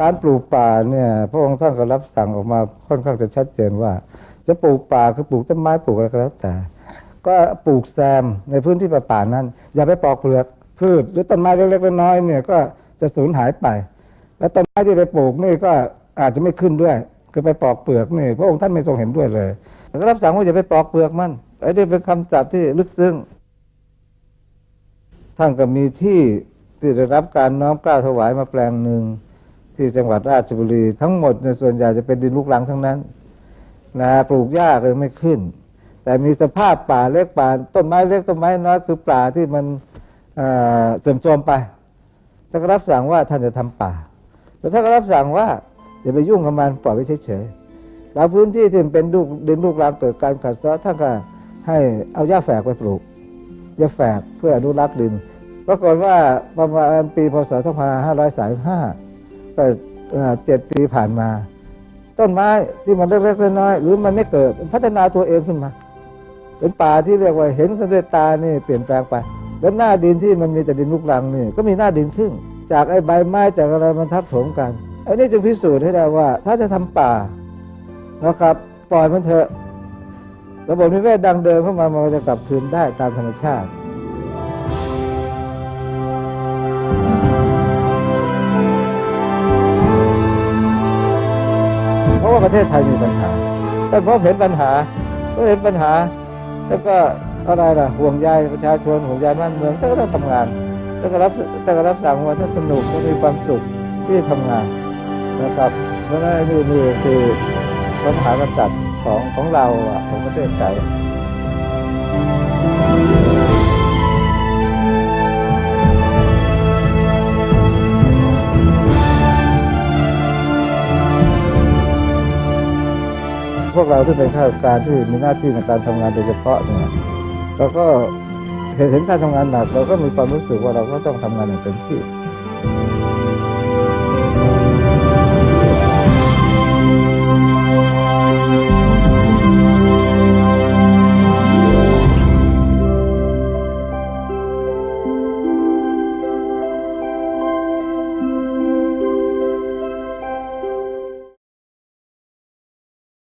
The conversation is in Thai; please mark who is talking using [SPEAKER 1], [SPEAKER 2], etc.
[SPEAKER 1] การปลูกป่าเนี่ยพระองค์ท่านก็รับสั่งออกมาค่อนข้างจะชัดเจนว่า จะปลูกป่าคือปลูกต้นไม้ปลูกอะไรก็แล้วแต่ ก็ปลูกแซมในพื้นที่ป่าๆนั้น อย่าไปปอกเปลือกพืชหรือต้นไม้เล็กๆน้อยๆเนี่ยก็จะสูญหายไป แล้วต้นไม้ที่ไปปลูกนี่ก็อาจจะไม่ขึ้นด้วย คือไปปอกเปลือกนี่พระองค์ท่านไม่ทรงเห็นด้วยเลยแต่ก็รับสั่งว่าอย่าไปปอกเปลือกมันไอ้นี่เป็นคำจับที่ลึกซึ้งท่านก็มีที่ที่ได้รับการน้อมเกล้าถวายมาแปลงหนึ่ง ที่จังหวัดราชบุรี ทั้งหมดในส่วนใหญ่จะเป็นดินลูกรังทั้งนั้นนะปลูกหญ้าก็ไม่ขึ้น แต่มีสภาพป่าเล็กป่า ต้นไม้เล็กต้นไม้น้อยคือป่าที่มันเอ่อเสื่อมโทรมไปท่านก็รับสั่งว่าท่านจะทำป่า แล้วท่านก็รับสั่งว่าอย่าไปยุ่งกับมันปล่อยไว้เฉยๆแล้วพื้นที่ที่เป็นลูกดินลูกรังเกิดการขัดเซาะท่านก็ให้เอาหญ้าแฝกไปปลูกยาแฝกเพื่ออนุรักษ์ดินปรากฏว่าประมาณปีพศ2535 ก็เอ่เจ็ดปีผ่านมา ต้นไม้ที่มันเล็กๆน้อยๆหรือมันไม่เกิดพัฒนาตัวเองขึ้นมา เป็นป่าที่เรียกว่าเห็นกันด้วยตานี่เปลี่ยนแปลงไป แล้วหน้าดินที่มันมีแต่ดินลูกรังนี่ก็มีหน้าดินขึ้นจากไอ้ใบไม้จากอะไรมันทับถมกันไอ้นี่จึงพิสูจน์ให้ได้ว่า ถ้าจะทำป่านะครับ ปล่อยมันเถอะระบบนิเวศดังเดิมของมันมันจะกลับคืนได้ตามธรรมชาติะประเทศไทยมีปัญหาแต่พอเห็นปัญหาก็เห็นปัญหา แล้วก็อะไรล่ะห่วงใยประชาชนห่วงใยบ้านเมืองท่านก็ต้องทำงานท่านก็รับท่านก็รับสั่งว่าถ้าสนุกก็มีความสุขที่ทำงานนะครับเพราะนั่นนี่นี่คือปัญหากษัตริย์ของของเราของประเทศไทย วกเราที่เป็นข้าราชการที่มีหน้าที่ในการทำงานโดยเฉพาะเนี่ยเราก็เห็นเห็นการทำงานหนักเราก็มีความรู้สึกว่าเราก็ต้องทำงานอย่างเต็มที่